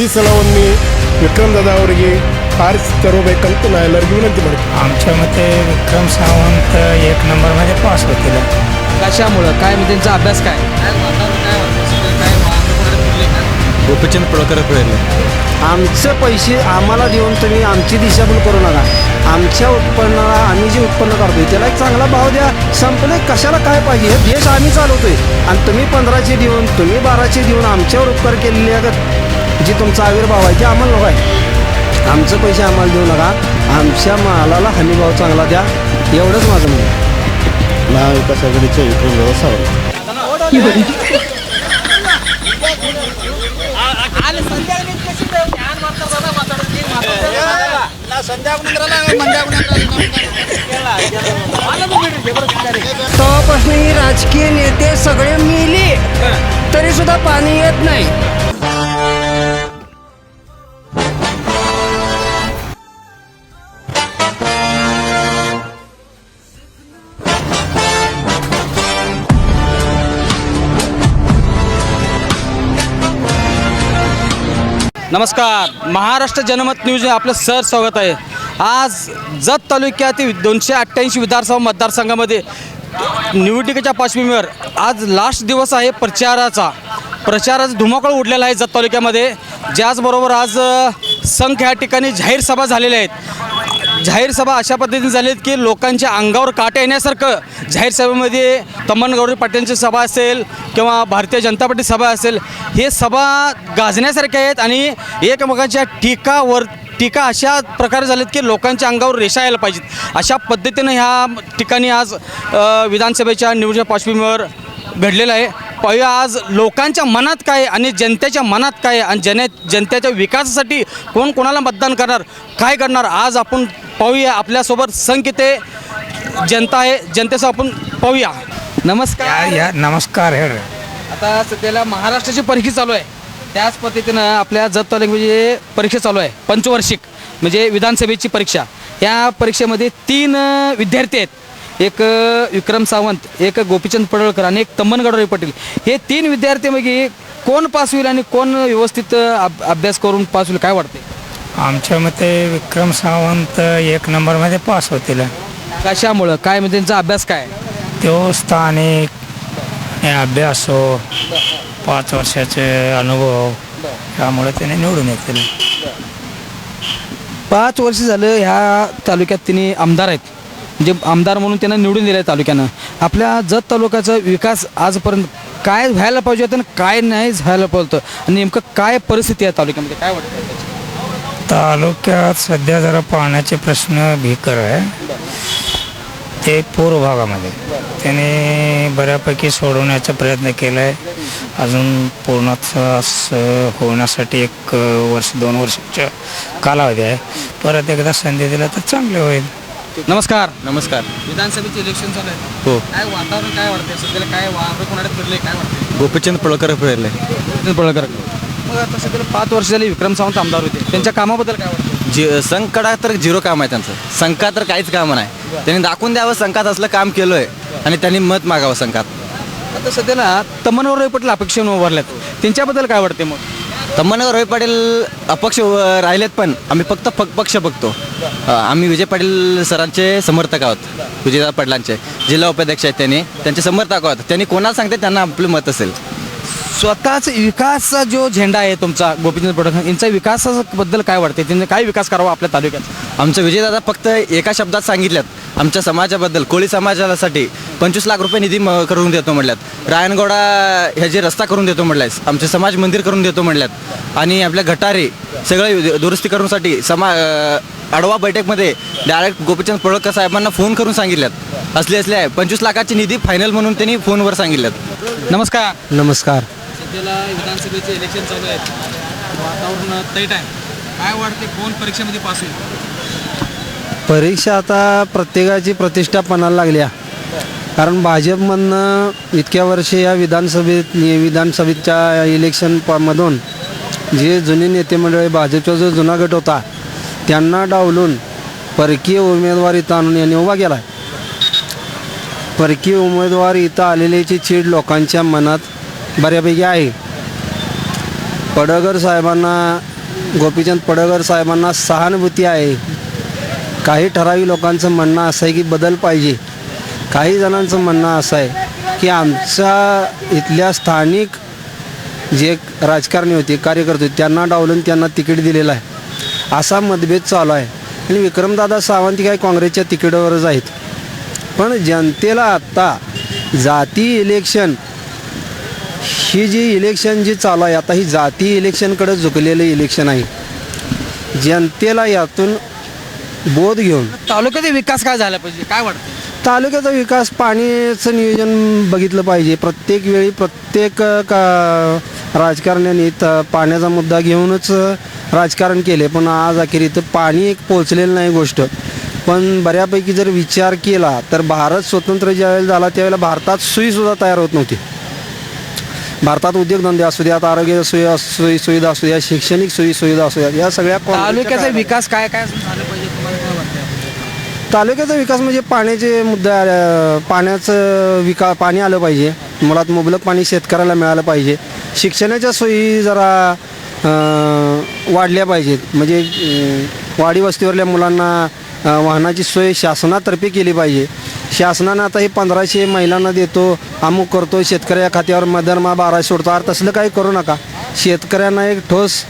ಈ ಸಲವೊಮ್ಮೆ ವಿಕ್ರಮದಾದ ಅವರಿಗೆ ಆರಿಸಿ ತರಬೇಕಂತ ನಾ ಎಲ್ಲರಿಗೂ ವಿನಂತಿ ಮಾಡ್ತೀನಿ आमच्या मते विक्रम सावंत एक नंबरमध्ये पास होतील कशामुळं काय म्हणजे त्यांचा अभ्यास काय काय वातावरण काय वाटतं सगळं काय वाहतूक वगैरे फिरले का गोपीचंद पळकर फिरले आमचे पैसे आम्हाला देऊन तुम्ही आमची दिशाभूल करू नका आमच्या उत्पन्नाला आम्ही जे उत्पन्न काढतोय त्याला एक चांगला भाव द्या संपले कशाला काय पाहिजे हे देश आम्ही चालवतोय आणि तुम्ही पंधराशे देऊन तुम्ही बाराशे देऊन आमच्यावर उपकार केलेले अगं जे तुमचा आविर्भाव आहे ते आम्हाला नको आहे. आमचे पैसे आम्हाला देऊ नका. आमच्या मालाला हमीभाव चांगला द्या. एवढंच माझं म्हणणं आहे. महाविकास आघाडीच्या सावंत तेव्हापासून ही राजकीय नेते सगळे मिली तरी सुद्धा पाणी येत नाही. नमस्कार. महाराष्ट्र जनमत न्यूज आपलं सर स्वागत आहे. आज जत तालुक्यातील दोनशे अठ्ठ्याऐंशी विधानसभा मतदारसंघामध्ये निवडणुकीच्या पार्श्वभूमीवर आज लास्ट दिवस आहे प्रचाराचा. प्रचाराचा धुमाकूळ उडलेला आहे जत तालुक्यामध्ये. ज्याचबरोबर आज संघ ह्या या ठिकाणी जाहीर सभा झालेल्या आहेत. जाहीर सभा अशा पद्धतीने झाली आहेत की लोकांच्या अंगावर काटे येण्यासारखं जाहीर सभेमध्ये तमन गौरी पाटीलची सभा असेल किंवा भारतीय जनता पार्टी सभा असेल हे सभा गाजण्यासारख्या आहेत आणि एकमेकांच्या टीकावर टीका अशा प्रकारे झालेत की लोकांच्या अंगावर रेषा यायला पाहिजेत. अशा पद्धतीनं ह्या ठिकाणी आज विधानसभेच्या निवडणुकीच्या पार्श्वभूमीवर घडलेलं आहे. पाहूया आज लोकांच्या मनात काय आणि जनतेच्या मनात काय आणि जन जनतेच्या विकासासाठी कोण कोणाला मतदान करणार काय करणार आज आपण पाहूया आपल्यासोबत संख्यते जनता आहे जनतेचं आपण पाहूया. नमस्कार. या नमस्कार हेड. आता सध्याला महाराष्ट्राची परीक्षा चालू आहे. त्याच पद्धतीनं आपल्या जत तालुक्यामध्ये परीक्षा चालू आहे पंचवार्षिक म्हणजे विधानसभेची परीक्षा. या परीक्षेमध्ये तीन विद्यार्थी आहेत. एक विक्रम सावंत एक गोपीचंद पडळकर आणि एक तम्मन गडोरी पाटील. हे तीन विद्यार्थ्यांपैकी कोण पास होईल आणि कोण व्यवस्थित अभ- अभ्यास करून पास होईल काय वाटते आमच्या मते विक्रम सावंत एक नंबरमध्ये पास होतील. कशामुळं? काय म्हणजे त्यांचा अभ्यास काय? तो स्थानिक हे अभ्यास हो पाच वर्षाचे अनुभव त्यामुळे त्याने निवडून येतील. पाच वर्ष झालं ह्या तालुक्यात तिने आमदार आहेत. जे आमदार म्हणून त्यांना निवडून दिलं आहे तालुक्यानं. आपल्या जत तालुक्याचा विकास आजपर्यंत काय व्हायला पाहिजे होतं आणि काय नाही व्हायला पाहिजे आणि नेमकं काय परिस्थिती आहे तालुक्यामध्ये? काय वाटतं त्याची? तालुक्यात सध्या जरा पाण्याचे प्रश्न भीकर आहे. ते पूर्व भागामध्ये. त्याने बऱ्यापैकी सोडवण्याचा प्रयत्न केला आहे अजून पूर्णच होण्यासाठी एक वर्ष दोन वर्षाच्या कालावधी आहे. परत एकदा संधी दिला तर चांगले होईल. नमस्कार. नमस्कार. विधानसभेचे इलेक्शन चालू आहे. हो. काय वातावरण काय वाटतंय? सध्याला काय वारं कोणाकडे फिरले काय वाटतंय? गोपीचंद पळकर फिरले. नितीन पडळकर मग आता सध्याला पाच वर्ष झाली विक्रम सावंत आमदार होते. त्यांच्या कामाबद्दल काय वाटतं जी संकटात तर झिरो काम आहे त्यांचं. संकात तर काहीच काम नाही. त्यांनी दाखवून द्यावं संकात असलं काम केलं आहे आणि त्यांनी मत मागावं संकात. आता सध्याला तमनवर पटेल अपेक्षा उभारल्यात त्यांच्याबद्दल काय वाटते मग? तम्मनगर रोहित पाटील अपक्ष व- राहिलेत पण. आम्ही फक्त फक पक्ष बघतो. अ, आम्ही विजय पाटील सरांचे समर्थक आहोत. विजयदादा पाटलांचे. जिल्हा उपाध्यक्ष आहेत त्यांनी. त्यांचे समर्थक आहोत. त्यांनी कोणाला सांगते त्यांना आपलं मत असेल. स्वतःच विकासचा जो झेंडा आहे तुमचा गोपीचंद पडळकर यांचा विकासाबद्दल काय वाटते त्यांनी काय विकास करावा आपल्या तालुक्यात? आमचं विजयदादा फक्त एका शब्दात सांगितल्यात. आमच्या समाजाबद्दल कोळी समाजासाठी पंचवीस लाख रुपये निधी म- करून देतो म्हटल्यात रायनगौडा ह्याची रस्ता करून देतो म्हटल्यास आमचे समाज मंदिर करून देतो म्हटल्यात आणि आपल्या गटारे सगळे दुरुस्ती करूसाठी समा आडवा बैठकमध्ये डायरेक्ट गोपीचंद पडळकर साहेबांना फोन करून सांगितल्यात. असले असले आहे. पंचवीस लाखाची निधी फायनल म्हणून त्यांनी फोनवर सांगितल्यात. नमस्कार. नमस्कार. सध्याला विधानसभेचे इलेक्शन चालू आहेत. वातावरण तैट आहे. काय वाटते कोण परीक्षेमध्ये पास होईल? परीक्षा आता प्रत्येकाची प्रतिष्ठा पणाला लागल्या कारण भाजपमधनं इतक्या वर्षे या विधानसभेत विधानसभेच्या इलेक्शन मधून जे जुने नेते मंडळी भाजपचा जो जुना गट होता त्यांना डावलून परकीय उमेदवार इथं आणून यांनी उभा केला परकीय उमेदवार इथं आलेल्याची चीड लोकांच्या मनात बऱ्यापैकी आहे. पडगर साहेबांना गोपीचंद पडगर साहेबांना सहानुभूती आहे. काही ठराविक लोकांचं म्हणणं असं आहे की बदल पाहिजे. काही जणांचं म्हणणं असं आहे की आमच्या इथल्या स्थानिक जे राजकारणी होते कार्यकर्ते होते त्यांना डावलून त्यांना तिकीट दिलेलं आहे. असा मतभेद चालू आहे. आणि विक्रमदादा सावंत काही काँग्रेसच्या तिकीटावरच आहेत. पण जनतेला आत्ता जाती इलेक्शन ही जी इलेक्शन जी चालू आहे आता ही जाती इलेक्शनकडे झुकलेलं इलेक्शन आहे. जनतेला यातून बोध घेऊन तालुक्याचा विकास काय झाला पाहिजे? काय वाटतं? तालुक्याचा विकास पाण्याचं नियोजन बघितलं पाहिजे. प्रत्येक वेळी प्रत्येक का राजकारण्याने पाण्याचा मुद्दा घेऊनच राजकारण केले. पण आज अखेर इथं पाणी एक पोचलेलं नाही गोष्ट. पण बऱ्यापैकी जर विचार केला तर भारत स्वतंत्र ज्यावेळेला झाला त्यावेळेला भारतात सुईसुद्धा तयार होत नव्हती. भारतात उद्योगधंदे असू द्यात आरोग्य सोयी सोयी सुविधा असू द्या शैक्षणिक सोयी सुविधा असू द्यात या सगळ्या तालुक्याचा विकास काय काय झालं? तालुक्याचा विकास म्हणजे पाण्याचे मुद्दे पाण्याचं विका पाणी आलं पाहिजे. मुळात मुबलक पाणी शेतकऱ्याला मिळालं पाहिजे. शिक्षणाच्या सोयी जरा वाढल्या पाहिजेत. म्हणजे वाडीवस्तीवरल्या वाडी वस्तीवरल्या मुलांना वाहनाची सोय शासनातर्फे केली पाहिजे. शासनानं आता हे पंधराशे महिलांना देतो अमुक करतो शेतकऱ्या खात्यावर मदरमा बाराशे सोडतो. आर तसलं काही करू नका. शेतकऱ्यांना एक ठोस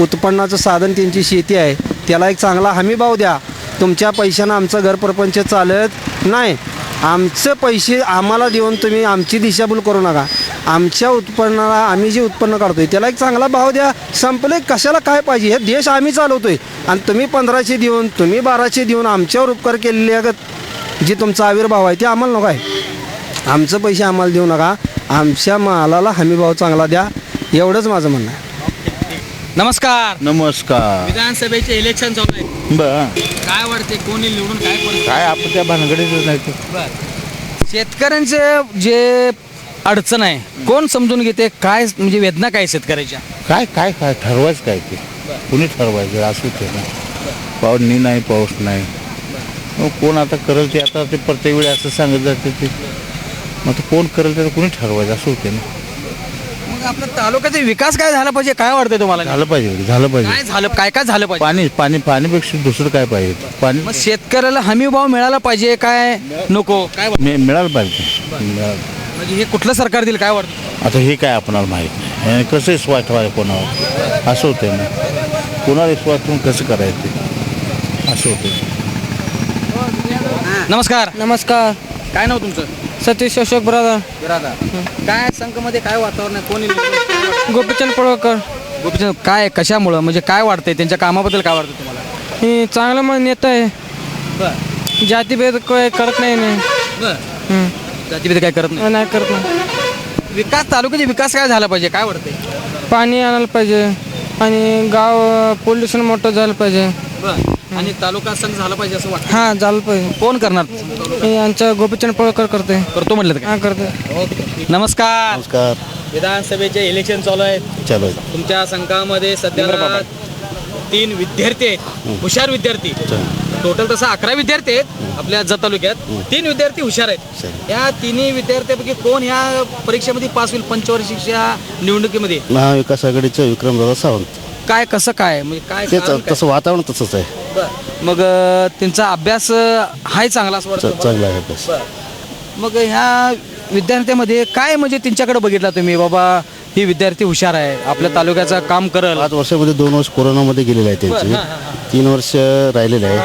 उत्पन्नाचं साधन त्यांची शेती आहे. त्याला एक चांगला हमीभाव द्या. तुमच्या पैशानं आमचं घर प्रपंच चालत नाही. आमचे पैसे आम्हाला देऊन तुम्ही आमची दिशाभूल करू नका. आमच्या उत्पन्नाला आम्ही जे उत्पन्न काढतोय त्याला एक चांगला भाव द्या. संपले कशाला काय पाहिजे? हे देश आम्ही चालवतोय. आणि तुम्ही पंधराशे देऊन तुम्ही बाराशे देऊन आमच्यावर उपकार केलेले आहेत. जे तुमचा आविर्भाव आहे ते आम्हाला नको आहे. आमचं पैसे आम्हाला देऊ नका. आमच्या मालाला हमीभाव चांगला द्या. एवढंच माझं म्हणणं आहे. नमस्कार. नमस्कार. विधानसभेचे इलेक्शन चालू आहे. बर. काय वाटते कोणी निवडून काय परिस्थिती? काय आपण त्या भानगडीच नाही ते बरं. शेतकऱ्यांचे जे अडचण आहे कोण समजून घेते? काय म्हणजे वेदना काय शेतकऱ्याच्या? काय काय काय ठरवायचं काय ते? कुणी ठरवायचं? असं ते ना. पाऊस नाही पाऊस नाही. मग कोण आता करेल ते? आता ते प्रत्येक वेळी असं सांगत जाते ते. मग आता कोण करेल ते? कुणी ठरवायचं? असं होते ना. तालुक्याचा विकास काय झाला पाहिजे? काय वाटतंय तुम्हाला? झालं पाहिजे झालं पाहिजे. काय झालं काय काय झालं पाहिजे? पाणी पाणी पाणीपेक्षा दुसरं काय पाहिजे? पाणी मग शेतकऱ्याला हमी भाव मिळाला पाहिजे काय? नको. काय वाटतं? मि- मिळालं पाहिजे. मिळालं. म्हणजे हे कुठलं सरकार देईल? काय वाटतं? आता हे काय आपणाला माहीत नाही. आणि कसं विश्वास ठेवायचं कोणावर? असं होतं ना. कोणाला विश्वास ठेवून कसं करायचं ते? असं होतं नमस्कार. नमस्कार. काय नाव तुमचं? सतीश अशोक ब्रदर काय संघमध्ये काय वातावरण आहे? कोणी? गोपीचंद पडवळकर गोपीचंद काय कशामुळं? म्हणजे काय वाटतंय? त्यांच्या कामाबद्दल काय वाटतं तुम्हाला? हे चांगलं मग नेता आहे. बरं. जातीभेद काय करत नाही नाही बरं. जातीभेद काय करत नाही? नाही करत नाही. विकास तालुक्याचे विकास काय झाला पाहिजे? काय वाटतंय? पाणी आणायला पाहिजे. आणि गाव पोल्युशन मोठं झालं पाहिजे. बरं. आणि तालुका संघ झाला पाहिजे असं वाटतं? हां झालं पाहिजे. कोण करणार? हे आमच्या गोपीचंद पडवळकर करते. करतो म्हटलं का हां करते. नमस्कार. नमस्कार. विधानसभेचे इलेक्शन चालू आहे चलो तुमच्या संघामध्ये सध्याला तीन विद्यार्थी आहेत. हुशार विद्यार्थी. टोटल तसं अकरा विद्यार्थी आहेत आपल्या जत तालुक्यात. तीन विद्यार्थी हुशार आहेत. या तिन्ही विद्यार्थ्यांपैकी कोण या परीक्षेमध्ये पास होईल? पंचवार्षिकच्या निवडणुकीमध्ये? महाविकास आघाडीचे विक्रमदादा सावंत. काय कसं काय? म्हणजे काय तेच कारण काय? तसं वातावरण तसंच आहे. मग अं, त्यांचा अभ्यास अं, हाय चांगला असं वाटतं च- चांगला आहे अभ्यास. बरं. मग ह्या विद्यार्थ्यामध्ये काय म्हणजे त्यांच्याकडे बघितला तुम्ही? बाबा ही विद्यार्थी हुशार आहे आपल्या तालुक्याचं काम करल. पाच वर्षामध्ये दोन वर्ष कोरोनामध्ये गेलेले आहे त्यांचे. तीन वर्ष राहिलेले आहे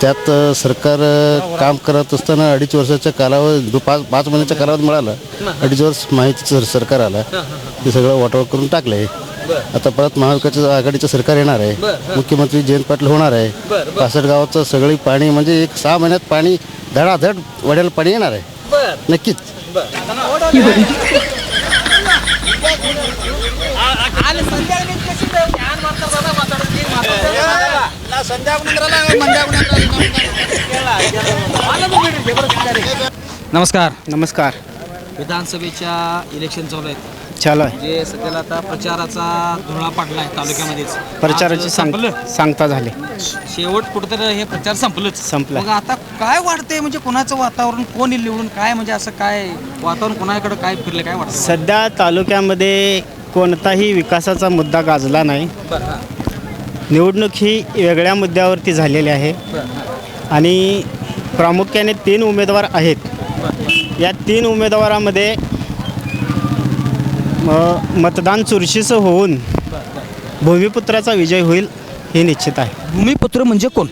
त्यात अ, सरकार अ, काम करत असताना अडीच वर्षाच्या कालावधी जो पाच पाच महिन्याच्या कालावधी मिळाला. अडीच वर्ष माहितीचं सरकार आला. ते सगळं वाटोळ करून टाकलं आहे आता परत महाविकास आघाडीचं सरकार येणार आहे. मुख्यमंत्री जयंत पाटील होणार आहे. पासष्ट गावाचं सगळी पाणी म्हणजे एक सहा महिन्यात पाणी धडाधड वड्याला पाणी येणार आहे. नक्कीच. नमस्कार. नमस्कार. विधानसभेच्या इलेक्शन चालू आहेत चालू आहे. जे सध्याला आता प्रचाराचा धुळा पडलाय तालुक्यामध्येच. प्रचाराची आज सांग संपलं? सांगता झाली. शेवट कुठेतरी हे प्रचार संपलंच. संपलं. मग आता काय वाटतंय म्हणजे कोणाचं वातावरण कोण येईल निवडून? काय म्हणजे असं काय वातावरण कोणाकडे काय फिरलं काय वाटतं? सध्या तालुक्यामध्ये कोणताही विकासाचा मुद्दा गाजला नाही. निवडणूक ही वेगळ्या मुद्द्यावरती झालेली आहे. आणि प्रामुख्याने तीन उमेदवार आहेत. या तीन उमेदवारामध्ये मतदान चुरशीचं होऊन भूमिपुत्राचा विजय होईल हे निश्चित आहे. भूमिपुत्र म्हणजे कोण?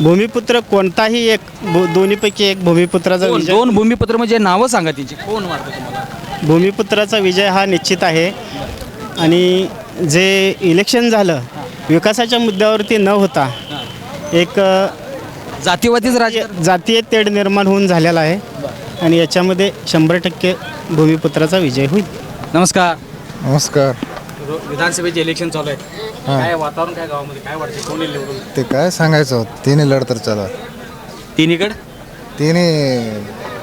भूमिपुत्र कोणताही एक भू- दोन्हीपैकी एक भूमिपुत्राचा कोण? विजय दोन भूमिपुत्र म्हणजे नावं सांगा त्यांची कोण वाटतं तुम्हाला? भूमिपुत्राचा विजय हा निश्चित आहे. आणि जे इलेक्शन झालं विकासाच्या मुद्द्यावरती न होता एक अ, जातीवादीच राजकारण जातीय तेढ निर्माण होऊन झालेला आहे. आणि याच्यामध्ये शंभर टक्के भूमिपुत्राचा विजय होईल. नमस्कार. नमस्कार. विधानसभेचे इलेक्शन चालू आहे. काय वातावरण काय गावामध्ये? काय वाटतं कोण येईल निवडून? ते काय सांगायचं होतं? तिन्ही लढ तर चालू. तिन्हीकड? तिन्ही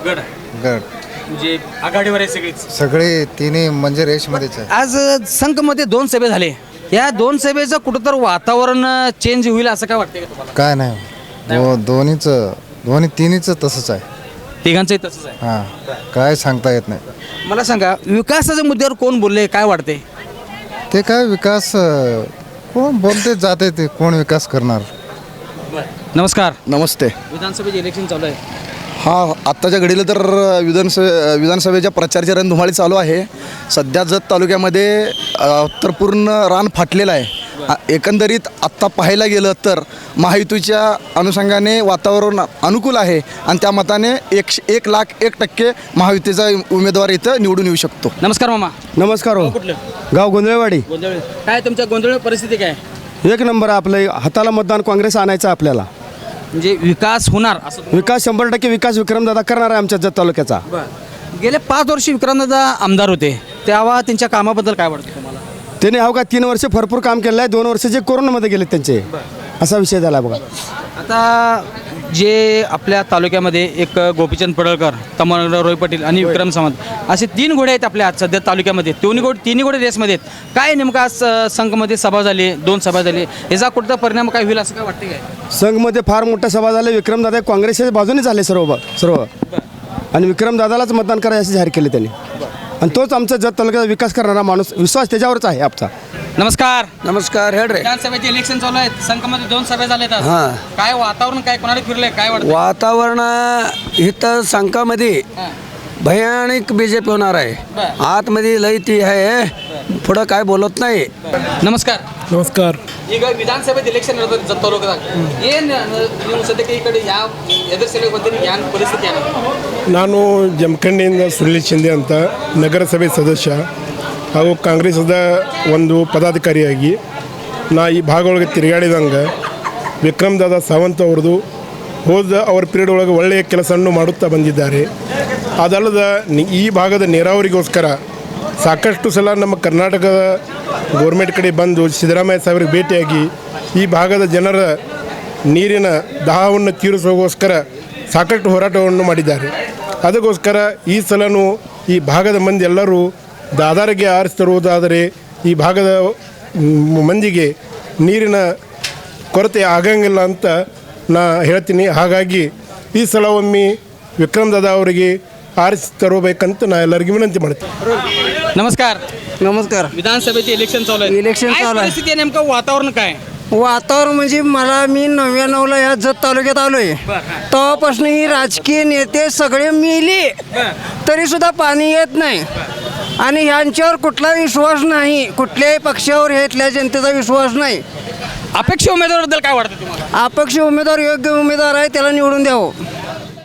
गड. गट म्हणजे आघाडीवर आहे सगळीच. सगळे तिन्ही म्हणजे रेसमध्येच आहे. आज संघमध्ये दोन सभे झाले. या दोन सभेचं कुठंतर वातावरण चेंज होईल असं काय वाटतंय का तुम्हाला? काय नाही. दो दोन्हीचं दोन्ही तिन्हीचं तसंच आहे. तिघांचंही तसंच आहे. हां. काय सांगता येत नाही. मला सांगा विकासाच्या मुद्द्यावर कोण बोलले काय वाटते ते काय विकास अं, कोण बोलते जाते ते कोण विकास करणार? नमस्कार. नमस्ते. विधानसभेचे इलेक्शन चालू आहे. हा आत्ताच्या घडीला तर विधानसभे विधानसभेच्या प्रचारची रणधुमाळी चालू आहे. सध्या जत तालुक्यामध्ये अ, तर पूर्ण रान फाटलेलं आहे. एकंदरीत आत्ता पाहायला गेलं तर महायुतीच्या अनुषंगाने वातावरण अनुकूल आहे आणि त्या मताने एक एक लाख एक टक्के महायुतीचा उमेदवार इथं निवडून येऊ शकतो. नमस्कार मामा. नमस्कार हो. कुठलं? गाव गोंधळवाडी. गोंधळ काय तुमच्या गोंधळ परिस्थिती काय? एक नंबर आपलं हाताला मतदान काँग्रेस आणायचं आपल्याला. म्हणजे विकास होणार असं विकास शंभर टक्के विकास विक्रमदादा करणार आहे आमच्या जत तालुक्याचा. गेले पाच वर्ष विक्रांतदा आमदार होते. तेव्हा त्यांच्या कामाबद्दल काय वाटतं? त्याने हो का तीन वर्ष भरपूर काम केलं आहे. दोन वर्ष जे कोरोनामध्ये गेले त्यांचे. असा विषय झाला बघा. आता जे आपल्या तालुक्यामध्ये एक गोपीचंद पडळकर तमन रोय पाटील आणि विक्रम सावंत असे तीन घोडे आहेत आपल्या सध्या तालुक्यामध्ये. दोन्ही घोडे तिन्ही घोडे रेसमध्ये आहेत. काय नेमका आज संघमध्ये सभा झाली दोन सभा झाली याचा कुठचा परिणाम काय होईल असं काय वाटतं काय? संघमध्ये फार मोठ्या सभा झाल्या विक्रमदादा काँग्रेसच्या बाजूने झाले सर्व सर्व. आणि विक्रमदादालाच मतदान करायचे असे जाहीर केले त्यांनी. आणि तोच आमचा जत तालुक्याचा विकास करणारा माणूस. विश्वास त्याच्यावरच आहे आमचा नमस्कार. नमस्कार हेड रे. विधानसभेचे इलेक्शन चालू आहेत. संघमध्ये दोन सभा झाल्या आहेत हां. काय वातावरण काय कोणाला फिरलंय काय वाटतं वातावरण इथं संकामध्ये भयानक बी जे पी होणार आहे बरं. आतमध्ये लय ती आहे पुढं काय बोलत नाही ನಮಸ್ಕಾರ ನಮಸ್ಕಾರ ಈಗ ವಿಧಾನಸಭೆ ಎಲೆಕ್ಷನ್ ಇರೋದು ಜತ್ತ ತಾಲೂಕದಾಗ ಏನು ನೀವು ಸದ್ಯಕ್ಕೆ ಈ ಕಡೆ ಯಾವ ಎದುರಿಸಲಿಕ್ಕೆ ಬಂದಿರಿ ಏನು ಪರಿಸ್ಥಿತಿ ಏನು ನಾನು ಜಮಖಂಡಿಯಿಂದ ಸುನಿಲ್ ಶಿಂದೆ ಅಂತ ನಗರಸಭೆ ಸದಸ್ಯ ಹಾಗೂ ಕಾಂಗ್ರೆಸ್ದ ಒಂದು ಪದಾಧಿಕಾರಿಯಾಗಿ ನಾ ಈ ಭಾಗ ಒಳಗೆ ತಿರುಗಾಡಿದಂಗೆ ವಿಕ್ರಮ್ ದಾದಾ ಸಾವಂತ್ ಅವ್ರದ್ದು ಹೋದ ಅವ್ರ ಪೀರಿಯಡ್ ಒಳಗೆ ಒಳ್ಳೆಯ ಕೆಲಸವನ್ನು ಮಾಡುತ್ತಾ ಬಂದಿದ್ದಾರೆ ಅದಲ್ಲದ ಈ ಭಾಗದ ನೀರಾವರಿಗೋಸ್ಕರ ಸಾಕಷ್ಟು ಸಲ ನಮ್ಮ ಕರ್ನಾಟಕದ ಗೋರ್ಮೆಂಟ್ ಕಡೆ ಬಂದು ಸಿದ್ದರಾಮಯ್ಯ ಸಾಹೇಬ್ರಿಗೆ ಭೇಟಿಯಾಗಿ ಈ ಭಾಗದ ಜನರ ನೀರಿನ ದಾಹವನ್ನು ತೀರಿಸೋಗೋಸ್ಕರ ಸಾಕಷ್ಟು ಹೋರಾಟವನ್ನು ಮಾಡಿದ್ದಾರೆ. ಅದಕ್ಕೋಸ್ಕರ ಈ ಸಲನೂ ಈ ಭಾಗದ ಮಂದಿ ಎಲ್ಲರೂ ದಾದಾರಿಗೆ ಆರಿಸ್ತಿರುವುದಾದರೆ ಈ ಭಾಗದ ಮಂದಿಗೆ ನೀರಿನ ಕೊರತೆ ಆಗಂಗಿಲ್ಲ ಅಂತ ನಾ ಹೇಳ್ತೀನಿ. ಹಾಗಾಗಿ ಈ ಸಲ ಒಮ್ಮೆ ವಿಕ್ರಮ್ ದಾದಾ ಅವರಿಗೆ आर करोबाई कंत नायलर विनंती म्हणते. नमस्कार. नमस्कार. विधानसभेचे इलेक्शन चालू आहे. इलेक्शन चालू आहे. परिस्थिती वातावरण काय? वातावरण म्हणजे मला मी नव्याण्णवला या जत तालुक्यात आलोय. तेव्हापासून ही राजकीय नेते सगळे मिले. तरी सुद्धा पाणी येत नाही. आणि ह्यांच्यावर कुठला विश्वास नाही. कुठल्याही पक्षावर येतल्या जनतेचा विश्वास नाही. अपेक्ष उमेदवाराबद्दल काय वाटतं अपेक्ष उमेदवार योग्य उमेदवार आहे त्याला निवडून द्यावं.